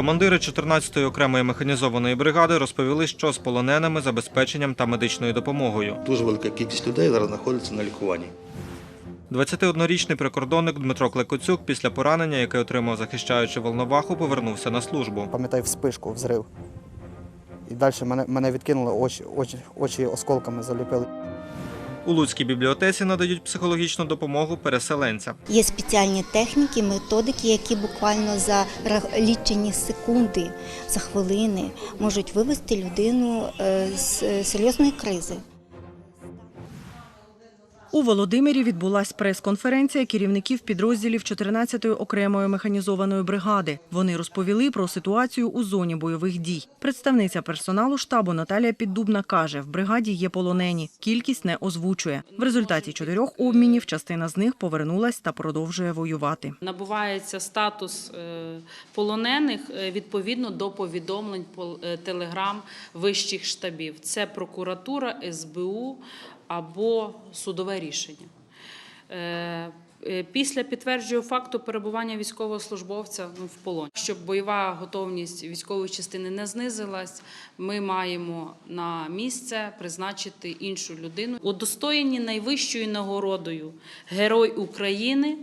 Командири 14-ї окремої механізованої бригади розповіли, що з полоненими, забезпеченням та медичною допомогою. Дуже велика кількість людей зараз знаходиться на лікуванні. 21-річний прикордонник Дмитро Клекоцюк після поранення, яке отримав захищаючи Волноваху, повернувся на службу. Пам'ятаю вспишку, взрив. І далі мене, мене відкинули, очі, очі, очі осколками заліпили. У Луцькій бібліотеці надають психологічну допомогу переселенцям. Є спеціальні техніки, методики, які буквально за лічені секунди, за хвилини можуть вивести людину е, з е, серйозної кризи. У Володимирі відбулась прес-конференція керівників підрозділів 14-ї окремої механізованої бригади. Вони розповіли про ситуацію у зоні бойових дій. Представниця персоналу штабу Наталія Піддубна каже, в бригаді є полонені. Кількість не озвучує. В результаті чотирьох обмінів частина з них повернулась та продовжує воювати. Набувається статус е, полонених е, відповідно до повідомлень е, телеграм вищих штабів. Це прокуратура, СБУ або судове рішення. Е, е, Після підтверджує факту перебування військовослужбовця ну, в полоні. Щоб бойова готовність військової частини не знизилась, ми маємо на місце призначити іншу людину. Удостоєні найвищою нагородою Герой України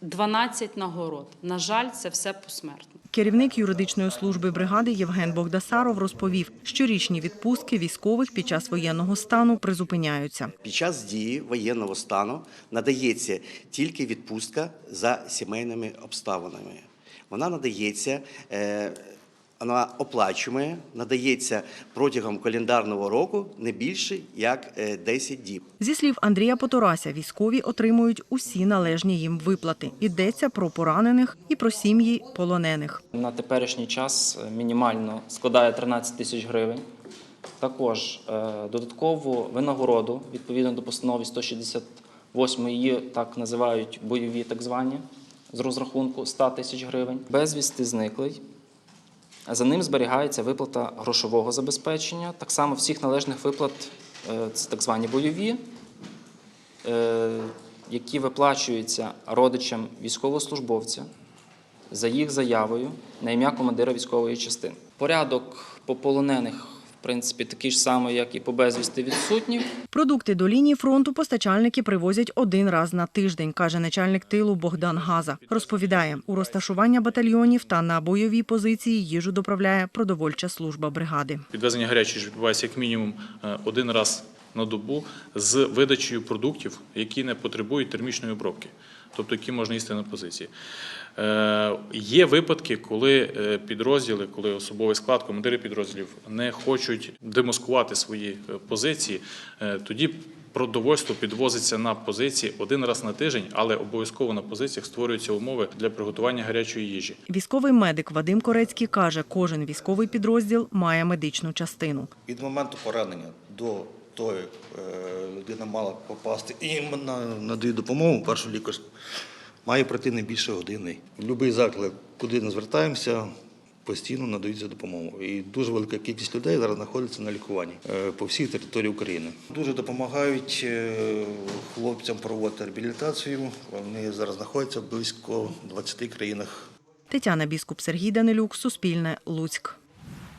12 нагород. На жаль, це все посмертно. Керівник юридичної служби бригади Євген Богдасаров розповів, щорічні відпустки військових під час воєнного стану призупиняються. Під час дії воєнного стану надається тільки відпустка за сімейними обставинами. Вона надається, е, вона оплачує, надається протягом календарного року не більше як е, 10 діб. Зі слів Андрія Поторася, військові отримують усі належні їм виплати. Йдеться про поранених і про сім'ї полонених. На теперішній час е, мінімально складає 13 тисяч гривень. Також е, додаткову винагороду відповідно до постанови 168 її так називають бойові, так звані, з розрахунку 100 тисяч гривень. Безвісти зниклий. За ним зберігається виплата грошового забезпечення, так само всіх належних виплат, е, це так звані бойові, е, які виплачуються родичам військовослужбовця за їх заявою на ім'я командира військової частини. Порядок по полонених, в принципі, такий ж самий, як і по безвісти відсутніх. Продукти до лінії фронту постачальники привозять один раз на тиждень, каже начальник тилу Богдан Газа. Розповідає, у розташування батальйонів та на бойові позиції їжу доправляє продовольча служба бригади. Підвезення гарячої ж відбувається як мінімум е, один раз на добу з видачею продуктів, які не потребують термічної обробки, тобто які можна їсти на позиції. Е, Є випадки, коли е, підрозділи, коли особовий склад, командири підрозділів не хочуть демаскувати свої е, позиції, е, тоді продовольство підвозиться на позиції один раз на тиждень, але обов'язково на позиціях створюються умови для приготування гарячої їжі. Військовий медик Вадим Корецький каже, кожен військовий підрозділ має медичну частину. Від моменту поранення до того, е, людина мала попасти і на- допомогу, першу лікарську, має пройти не більше години. Будь-який заклик, куди не звертаємося, постійно надається допомогу. І дуже велика кількість людей зараз знаходиться на лікуванні е, по всій території України. Дуже допомагають е, хлопцям проводити реабілітацію. Вони зараз знаходяться близько 20 країнах Тетяна Біскуп, Сергій Данилюк, Суспільне, Луцьк.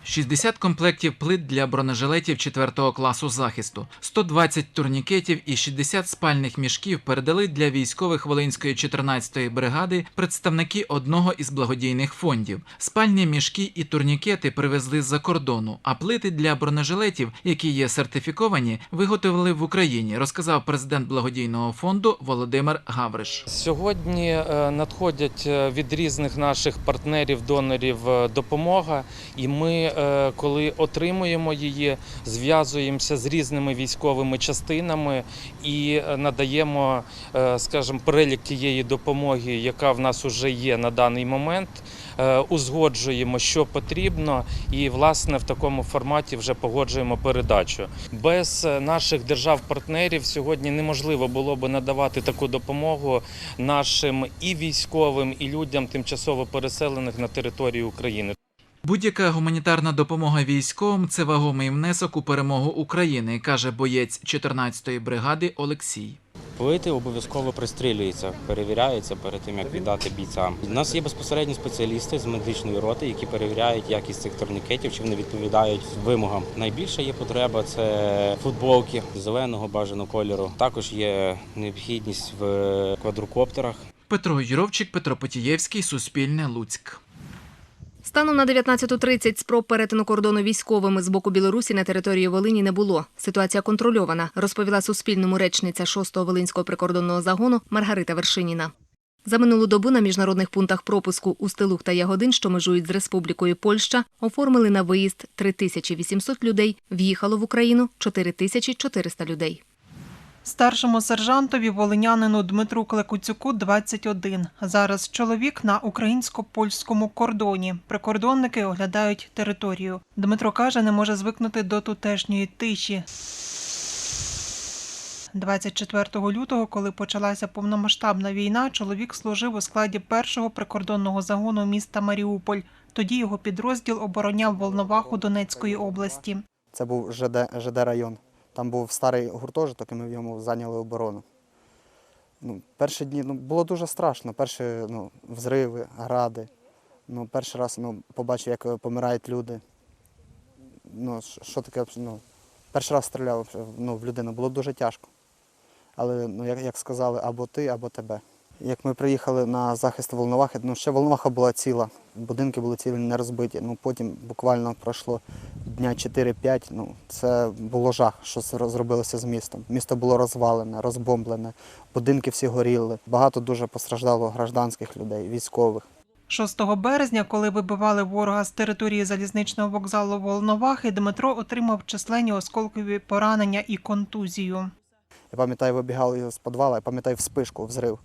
60 комплектів плит для бронежилетів 4 класу захисту, 120 турнікетів і 60 спальних мішків передали для військових Волинської 14-ї бригади представники одного із благодійних фондів. Спальні мішки і турнікети привезли з-за кордону, а плити для бронежилетів, які є сертифіковані, виготовили в Україні, розказав президент благодійного фонду Володимир Гавриш. Сьогодні е, надходять е, від різних наших партнерів-донорів е, допомога, і ми, коли отримуємо її, зв'язуємося з різними військовими частинами і е, надаємо, е, скажімо, перелік тієї допомоги, яка в нас вже є на даний момент. е, Узгоджуємо, що потрібно, і власне в такому форматі вже погоджуємо передачу. Без е, наших держав-партнерів сьогодні неможливо було би надавати таку допомогу нашим і військовим, і людям тимчасово переселених на територію України. Будь-яка гуманітарна допомога військовим це вагомий внесок у перемогу України, каже боєць 14-ї бригади Олексій. Плити обов'язково пристрілюються, перевіряються перед тим, як віддати бійцям. У нас є безпосередні спеціалісти з медичної роти, які перевіряють якість цих турнікетів, чи вони відповідають вимогам. Найбільша є потреба це футболки зеленого бажаного кольору. Також є необхідність в квадрокоптерах. Петро Юровчик, Петро Потієвський, Суспільне, Луцьк. Станом на 19.30 спроб перетину кордону військовими з боку Білорусі на території Волині не було. Ситуація контрольована, розповіла Суспільному речниця 6-го Волинського прикордонного загону Маргарита Вершиніна. За минулу добу на міжнародних пунктах пропуску у Стилух та Ягодин, що межують з Республікою Польща, оформили на виїзд 3800 людей, в'їхало в Україну 4400 людей. Старшому сержантові волинянину Дмитру Клекуцюку 21. Зараз чоловік на українсько-польському кордоні. Прикордонники оглядають територію. Дмитро каже, не може звикнути до тутешньої тиші. 24 лютого, коли почалася повномасштабна війна, чоловік служив у складі першого прикордонного загону міста Маріуполь. Тоді його підрозділ обороняв Волноваху Донецької області. Це був ЖД, ЖД район. Там був старий гуртожиток, і ми в ньому зайняли оборону. Ну, перші дні ну, було дуже страшно. Перші ну, взриви, гради. Ну, перший раз ну, побачив, як помирають люди. Ну, що- таке, ну, перший раз стріляв ну, в людину, було дуже тяжко. Але, ну, як, як сказали, або ти, або тебе. Як ми приїхали на захист Волновахи, ну ще Волноваха була ціла, будинки були цілі, не розбиті. Ну потім буквально пройшло дня 4-5. Ну це було жах, що зробилося з містом. Місто було розвалене, розбомблене, будинки всі горіли. Багато дуже постраждало гражданських людей, військових. 6 березня, коли вибивали ворога з території залізничного вокзалу Волновахи, Дмитро отримав численні осколкові поранення і контузію. Я пам'ятаю, вибігали з підвалу, я пам'ятаю вспишку, взрив.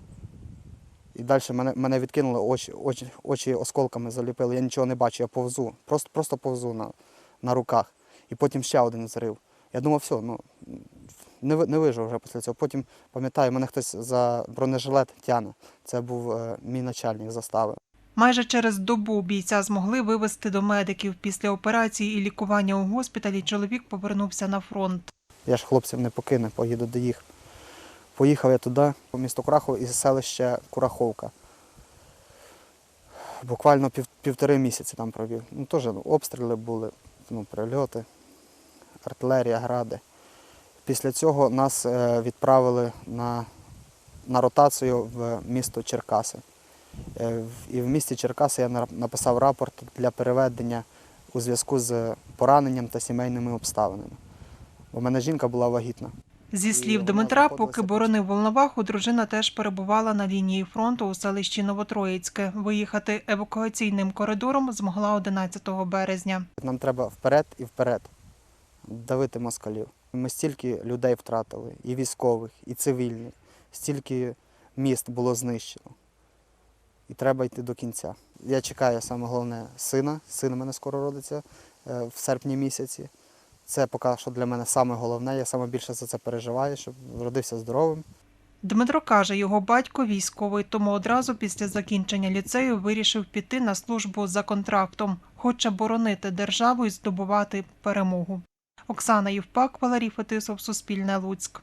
І далі мене, мене відкинули, очі, очі, очі осколками заліпили, я нічого не бачу, я повзу, просто, просто повзу на, на руках. І потім ще один взрив. Я думав, все, ну, не, не вижив вже після цього. Потім, пам'ятаю, мене хтось за бронежилет тяне. Це був е, мій начальник застави. Майже через добу бійця змогли вивезти до медиків. Після операції і лікування у госпіталі чоловік повернувся на фронт. Я ж хлопців не покину, поїду до їх. Поїхав я туди, в місто Курахово із селища Кураховка. Буквально пів, півтори місяці там провів. Ну, теж ну, обстріли були, ну, прильоти, артилерія, гради. Після цього нас е, відправили на, на ротацію в місто Черкаси. Е, І в місті Черкаси я написав рапорт для переведення у зв'язку з пораненням та сімейними обставинами. В мене жінка була вагітна. Зі слів Дмитра, поки боронив Волноваху, дружина теж перебувала на лінії фронту у селищі Новотроїцьке. Виїхати евакуаційним коридором змогла 11 березня. Нам треба вперед і вперед давити москалів. Ми стільки людей втратили, і військових, і цивільних, стільки міст було знищено. І треба йти до кінця. Я чекаю саме головне сина. Син у мене скоро родиться е, в серпні місяці. Це поки що для мене саме головне. Я саме більше за це переживаю, щоб родився здоровим. Дмитро каже, його батько військовий, тому одразу після закінчення ліцею вирішив піти на службу за контрактом. Хоче боронити державу і здобувати перемогу. Оксана Євпак, Валерій Фетисов, Суспільне Луцьк.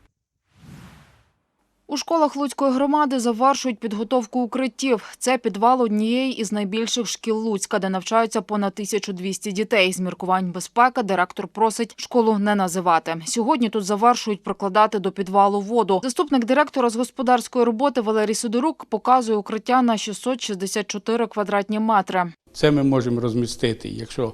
У школах Луцької громади завершують підготовку укриттів. Це підвал однієї із найбільших шкіл Луцька, де навчаються понад 1200 дітей. З міркувань безпеки директор просить школу не називати. Сьогодні тут завершують прокладати до підвалу воду. Заступник директора з господарської роботи Валерій Сидорук показує укриття на 664 квадратні метри. Це ми можемо розмістити, якщо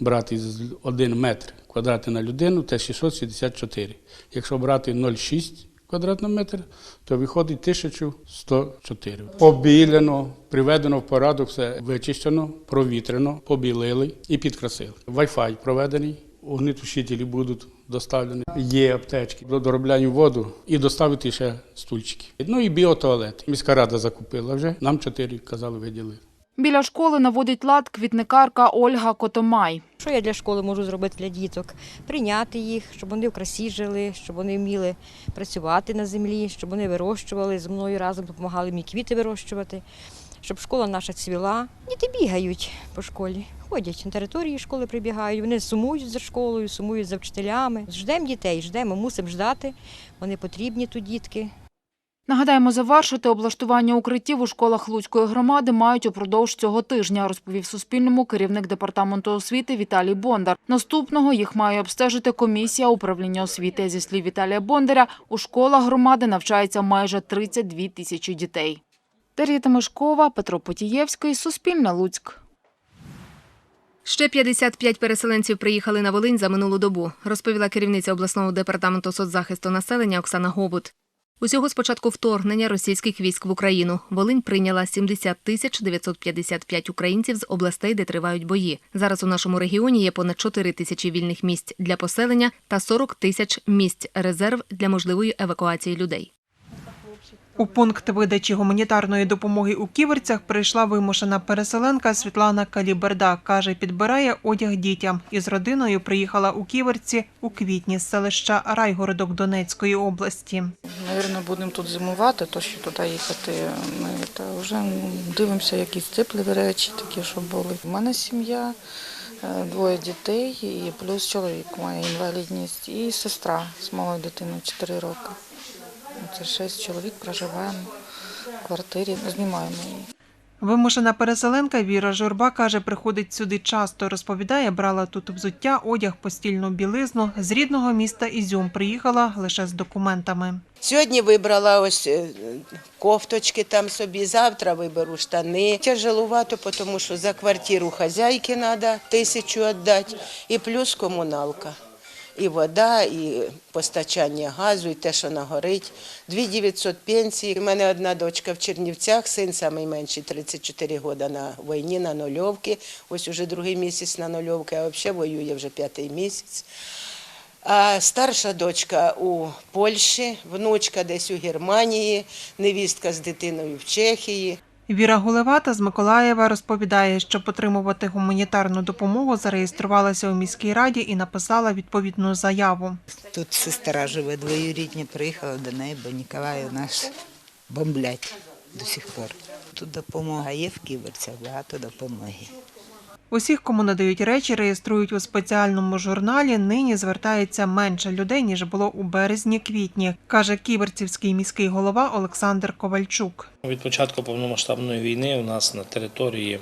брати 1 метр квадратний на людину, це 664. Якщо брати 0,6 квадратний метр, то виходить 1104. Побілено, приведено в порядок, все вичищено, провітрено, побілили і підкрасили. Wi-Fi проведений, огнетушителі будуть доставлені. Є аптечки до доробляння воду і доставити ще стульчики. Ну і біотуалет. Міська рада закупила вже, нам чотири, казали, виділили. Біля школи наводить лад квітникарка Ольга Котомай. Що я для школи можу зробити для діток? Прийняти їх, щоб вони в красі жили, щоб вони вміли працювати на землі, щоб вони вирощували з мною разом, допомагали мені квіти вирощувати, щоб школа наша цвіла. Діти бігають по школі, ходять на території школи, прибігають. Вони сумують за школою, сумують за вчителями. Ждемо дітей, ждемо, мусимо ждати. Вони потрібні тут дітки. Нагадаємо, завершити облаштування укриттів у школах Луцької громади мають упродовж цього тижня, розповів Суспільному керівник департаменту освіти Віталій Бондар. Наступного їх має обстежити комісія управління освіти. Зі слів Віталія Бондаря, у школах громади навчається майже 32 тисячі дітей. Дар'я Тимошкова, Петро Потієвський, Суспільне Луцьк. Ще 55 переселенців приїхали на Волинь за минулу добу, розповіла керівниця обласного департаменту соцзахисту населення Оксана Гобут. Усього з початку вторгнення російських військ в Україну Волинь прийняла 70 тисяч 955 українців з областей, де тривають бої. Зараз у нашому регіоні є понад 4 тисячі вільних місць для поселення та 40 тисяч місць резерв для можливої евакуації людей. У пункт видачі гуманітарної допомоги у Ківерцях прийшла вимушена переселенка Світлана Каліберда. Каже, підбирає одяг дітям. Із родиною приїхала у Ківерці у квітні з селища Райгородок Донецької області. Навірно, будемо тут зимувати, то що туди їхати. Ми та вже дивимося, якісь теплі речі, такі, щоб були. У мене сім'я, е, двоє дітей, і плюс чоловік має інвалідність, і сестра з малою дитиною 4 роки. Це шість чоловік проживаємо в квартирі, знімаємо її. Вимушена переселенка Віра Журба каже, приходить сюди часто. Розповідає, брала тут взуття, одяг, постільну білизну. З рідного міста Ізюм приїхала лише з документами. Сьогодні вибрала ось е, кофточки там собі, завтра виберу штани. Тяжелувато, тому що за квартиру хазяйки треба тисячу віддати, і плюс комуналка. І вода, і постачання газу, і те, що нагорить. 2900 пенсій. У мене одна дочка в Чернівцях, син найменший, 34 роки на війні, на нульовки. Ось уже другий місяць на нульовки, а взагалі воює вже п'ятий місяць. А старша дочка у Польщі, внучка десь у Германії, невістка з дитиною в Чехії. Віра Гулевата з Миколаєва розповідає, що отримувати гуманітарну допомогу зареєструвалася у міській раді і написала відповідну заяву. Тут сестра живе, двоюрідні приїхала до неї, бо Ніколаїв нас бомблять до сих пор. Тут допомога є в Ківерцях, багато допомоги. Усіх, кому надають речі, реєструють у спеціальному журналі. Нині звертається менше людей, ніж було у березні-квітні, каже ківерцівський міський голова Олександр Ковальчук. Від початку повномасштабної війни у нас на території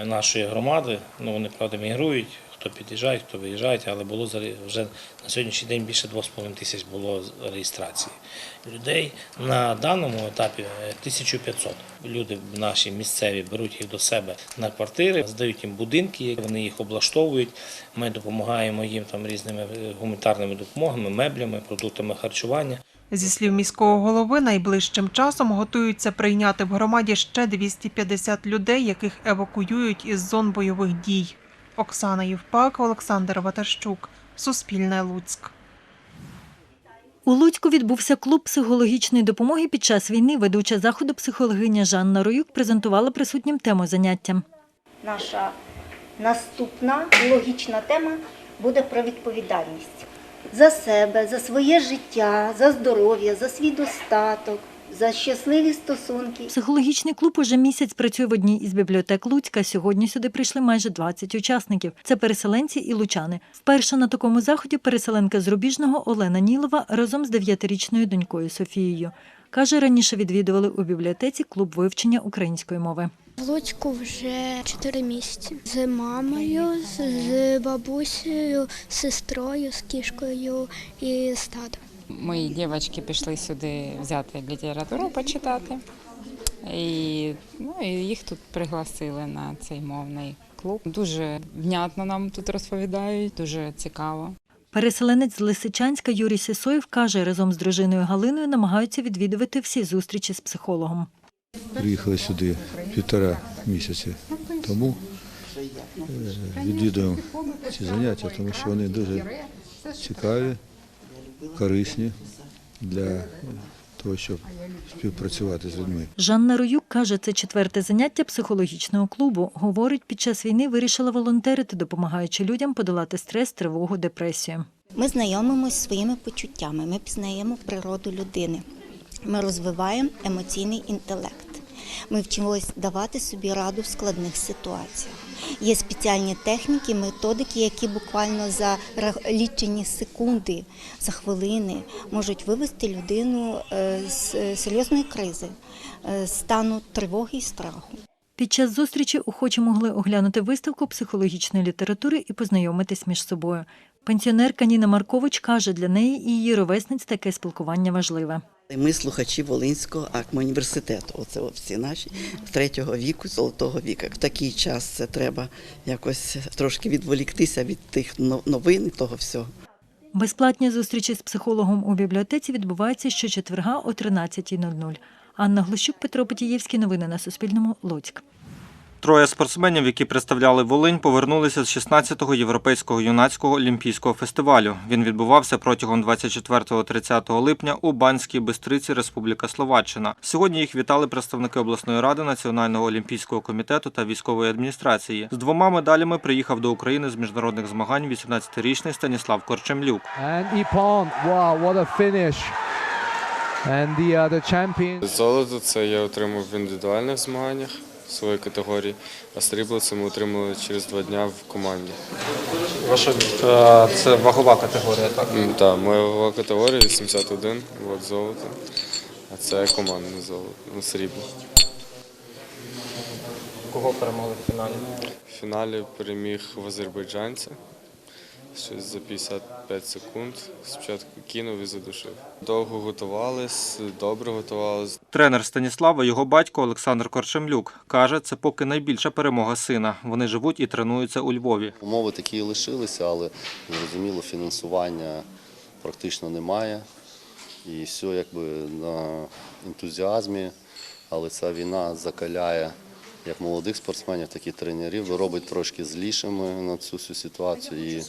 е, нашої громади, ну вони правда мігрують, хто під'їжджає, хто виїжджає, але було вже на сьогоднішній день більше 2,5 тисяч було реєстрації. Людей на даному етапі е, 1500. Люди наші місцеві беруть їх до себе на квартири, здають їм будинки, вони їх облаштовують. Ми допомагаємо їм там різними е, гуманітарними допомогами, меблями, продуктами харчування. Зі слів міського голови, найближчим часом готуються прийняти в громаді ще 250 людей, яких евакуюють із зон бойових дій. Оксана Євпак, Олександр Ватащук, Суспільне Луцьк. У Луцьку відбувся клуб психологічної допомоги під час війни. Ведуча заходу психологиня Жанна Роюк презентувала присутнім тему заняття. Наша наступна логічна тема буде про відповідальність за себе, за своє життя, за здоров'я, за свій достаток, за щасливі стосунки. Психологічний клуб уже місяць працює в одній із бібліотек Луцька. Сьогодні сюди прийшли майже 20 учасників. Це переселенці і лучани. Вперше на такому заході переселенка з Рубіжного Олена Нілова разом з дев'ятирічною донькою Софією. Каже, раніше відвідували у бібліотеці клуб вивчення української мови. В Луцьку вже 4 місяці з мамою, з, з бабусею, з сестрою, з кішкою і з татом. Мої дівчатки пішли сюди взяти літературу почитати. І, ну, і їх тут пригласили на цей мовний клуб. Дуже внятно нам тут розповідають, дуже цікаво. Переселенець з Лисичанська Юрій Сисоєв каже, разом з дружиною Галиною намагаються відвідувати всі зустрічі з психологом. Приїхали сюди півтора місяці тому. Е, Відвідуємо ці заняття, тому що вони дуже цікаві, корисні для того, щоб співпрацювати з людьми. Жанна Роюк каже, це четверте заняття психологічного клубу. Говорить, під час війни вирішила волонтерити, допомагаючи людям подолати стрес, тривогу, депресію. Ми знайомимося своїми почуттями, ми пізнаємо природу людини, ми розвиваємо емоційний інтелект. Ми вчимось давати собі раду в складних ситуаціях. Є спеціальні техніки, методики, які буквально за лічені секунди, за хвилини можуть вивести людину е, з е, серйозної кризи, е, стану тривоги і страху. Під час зустрічі охочі могли оглянути виставку психологічної літератури і познайомитись між собою. Пенсіонерка Ніна Маркович каже, для неї і її ровесниць таке спілкування важливе. Ми слухачі Волинського акмоуніверситету. Оце всі наші третього віку, золотого віка. В такий час це треба якось трошки відволіктися від тих новин і того всього. Безплатні зустрічі з психологом у бібліотеці відбуваються щочетверга о 13.00. Анна Глущук, Петро Потієвський. Новини на Суспільному. Луцьк. Троє спортсменів, які представляли Волинь, повернулися з 16-го європейського юнацького олімпійського фестивалю. Він відбувався протягом 24-30 липня у Банській Бистриці, Республіка Словаччина. Сьогодні їх вітали представники обласної ради, Національного олімпійського комітету та військової адміністрації. З двома медалями приїхав до України з міжнародних змагань 18-річний Станіслав Корчемлюк. Uh. Золото це я отримав в індивідуальних змаганнях своєї категорії, а срібло це ми отримали через два дні в команді. Ваша це вагова категорія, так? Так, моя вагова категорія 81, от золото, а це командне золото, ну, срібло. Кого перемогли в фіналі? В фіналі переміг в азербайджанця. Щось за 55 секунд. Спочатку кинув і задушив. Довго готувались, добре готувались. Тренер Станіслава, його батько Олександр Корчемлюк, каже, це поки найбільша перемога сина. Вони живуть і тренуються у Львові. Умови такі і лишилися, але зрозуміло, фінансування практично немає. І все якби на ентузіазмі, але ця війна закаляє як молодих спортсменів, так і тренерів, робить трошки злішими на цю всю ситуацію. І,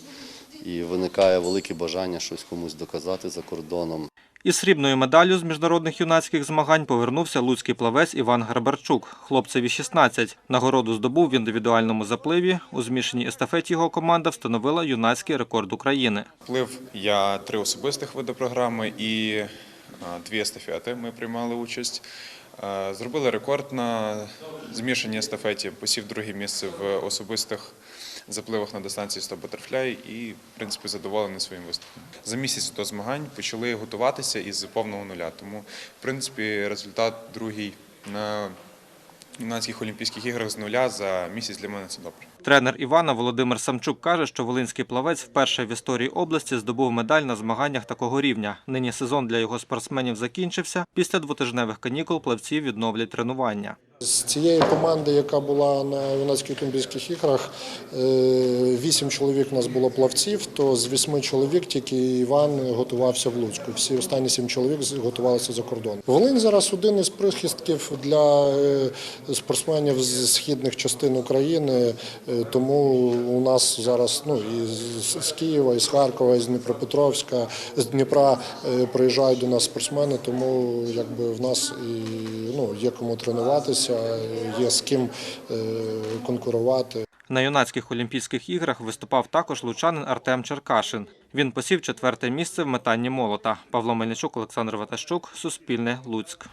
і виникає велике бажання щось комусь доказати за кордоном. Із срібною медаллю з міжнародних юнацьких змагань повернувся луцький плавець Іван Грабарчук. Хлопцеві 16. Нагороду здобув в індивідуальному запливі. У змішаній естафеті його команда встановила юнацький рекорд України. Плив я три особистих види програми і дві естафети. Ми приймали участь. Зробили рекорд на змішаній естафеті, посів друге місце в особистих запливах на дистанції 100 батерфляй і, в принципі, задоволений своїм виступом. За місяць до змагань почали готуватися із повного нуля. Тому, в принципі, результат другий на юнацьких Олімпійських іграх з нуля за місяць для мене це добре. Тренер Івана Володимир Самчук каже, що волинський плавець вперше в історії області здобув медаль на змаганнях такого рівня. Нині сезон для його спортсменів закінчився. Після двотижневих канікул плавці відновлять тренування. З цієї команди, яка була на юнацьких Олімпійських іграх, е, вісім чоловік у нас було плавців, то з вісьми чоловік тільки Іван готувався в Луцьку. Всі останні сім чоловік готувалися за кордон. Волинь зараз один із прихистків для е, спортсменів з східних частин України, е, тому у нас зараз ну, і з- Києва, і з Харкова, і з Дніпропетровська, з Дніпра приїжджають до нас спортсмени, тому якби в нас і ну, є кому тренуватися, є з ким е, конкурувати. На юнацьких Олімпійських іграх виступав також лучанин Артем Черкашин. Він посів четверте місце в метанні молота. Павло Мельничук, Олександр Ватащук, Суспільне, Луцьк.